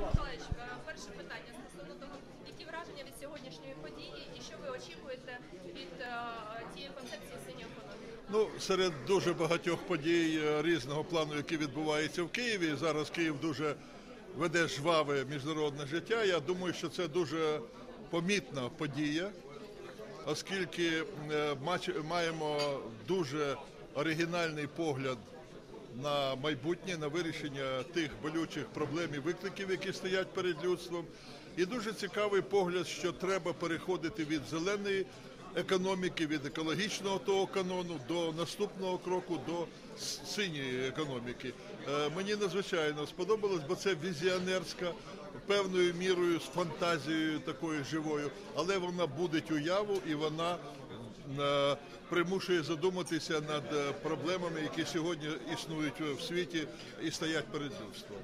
Миколаївич, е, перше питання стосовно того, які враження від сьогоднішньої події і що ви очікуєте від е, тієї концепції синьої економіки? Ну, серед дуже багатьох подій е, різного плану, які відбуваються в Києві. Зараз Київ дуже веде жваве міжнародне життя. Я думаю, що це дуже помітна подія, оскільки маємо дуже оригінальний погляд на майбутнє, на вирішення тих болючих проблем і викликів, які стоять перед людством. І дуже цікавий погляд, що треба переходити від зеленої економіки, від екологічного того канону до наступного кроку до синьої економіки. Е, Мені надзвичайно сподобалось, бо це візіонерська. Певною мірою з фантазією такою живою, але вона будить уяву і вона примушує задуматися над е, проблемами, які сьогодні існують в світі і стоять перед людством.